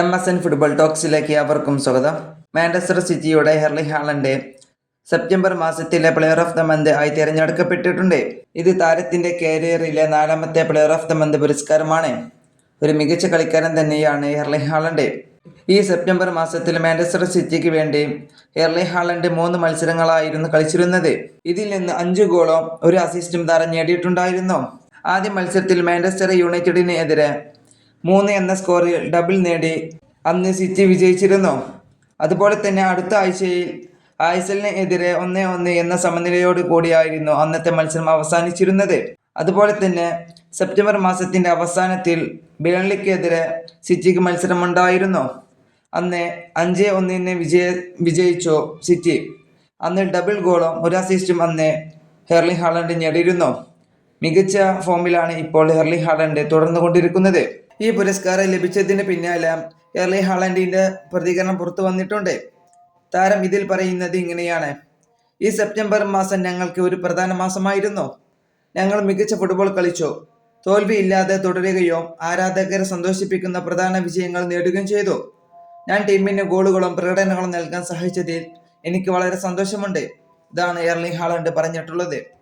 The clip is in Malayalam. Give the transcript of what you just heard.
എം എസ് എൻ ഫുട്ബോൾ ടോക്സിലേക്ക് അവർക്കും സ്വാഗതം. മാഞ്ചസ്റ്റർ സിറ്റിയുടെ ഹെർലി ഹാളന്റെ സെപ്റ്റംബർ മാസത്തിലെ പ്ലെയർ ഓഫ് ദ മന്ത് ആയി തിരഞ്ഞെടുക്കപ്പെട്ടിട്ടുണ്ട്. ഇത് താരത്തിന്റെ കരിയറിലെ നാലാമത്തെ പ്ലെയർ ഓഫ് ദ മന്ത് പുരസ്കാരമാണ്. ഒരു മികച്ച കളിക്കാരൻ തന്നെയാണ് ഹെർലി ഹാളന്റെ ഈ സെപ്റ്റംബർ മാസത്തിൽ മാഞ്ചസ്റ്റർ സിറ്റിക്ക് വേണ്ടി ഹെർലി ഹാളണ്ട് മൂന്ന് മത്സരങ്ങളായിരുന്നു കളിച്ചിരുന്നത്. ഇതിൽ നിന്ന് അഞ്ച് ഗോളും ഒരു അസിസ്റ്റും താരം നേടിയിട്ടുണ്ടായിരുന്നു. ആദ്യ മത്സരത്തിൽ മാഞ്ചസ്റ്റർ യുണൈറ്റഡിന് എതിരെ മൂന്ന് എന്ന സ്കോറിൽ ഡബിൾ നേടി. അന്ന് സിറ്റി വിജയിച്ചിരുന്നു. അതുപോലെ തന്നെ അടുത്ത ആഴ്ചയിൽ ആയ്സലിന് എതിരെ ഒന്ന് ഒന്ന് എന്ന സമനിലയോട് കൂടിയായിരുന്നു അന്നത്തെ മത്സരം അവസാനിച്ചിരുന്നത്. അതുപോലെ തന്നെ സെപ്റ്റംബർ മാസത്തിന്റെ അവസാനത്തിൽ ബിലൺലിക്കെതിരെ സിറ്റിക്ക് മത്സരമുണ്ടായിരുന്നു. അന്ന് അഞ്ച് ഒന്നിന് വിജയ വിജയിച്ചു സിറ്റി അന്ന് ഡബിൾ ഗോളും ഒരു അസിസ്റ്റും അന്ന് ഹെർലി ഹാളണ്ട് നേടിയിരുന്നു. മികച്ച ഫോമിലാണ് ഇപ്പോൾ ഹെർലി ഹാളണ്ട് തുടർന്നുകൊണ്ടിരിക്കുന്നത്. ഈ പുരസ്കാരം ലഭിച്ചതിന് പിന്നാലെ എർലി ഹാളൻഡിന്റെ പ്രതികരണം പുറത്തു വന്നിട്ടുണ്ട്. താരം ഇതിൽ പറയുന്നത് ഇങ്ങനെയാണ്. ഈ സെപ്റ്റംബർ മാസം ഞങ്ങൾക്ക് ഒരു പ്രധാന മാസമായിരുന്നു. ഞങ്ങൾ മികച്ച ഫുട്ബോൾ കളിച്ചു. തോൽവിയില്ലാതെ തുടരുകയോ ആരാധകരെ സന്തോഷിപ്പിക്കുന്ന പ്രധാന വിജയങ്ങൾ നേടുകയും ചെയ്തു. ഞാൻ ടീമിന് ഗോളുകളും പ്രകടനങ്ങളും നൽകാൻ സഹായിച്ചതിൽ എനിക്ക് വളരെ സന്തോഷമുണ്ട് ഇതാണ് എർലിംഗ് ഹാളണ്ട് പറഞ്ഞിട്ടുള്ളത്.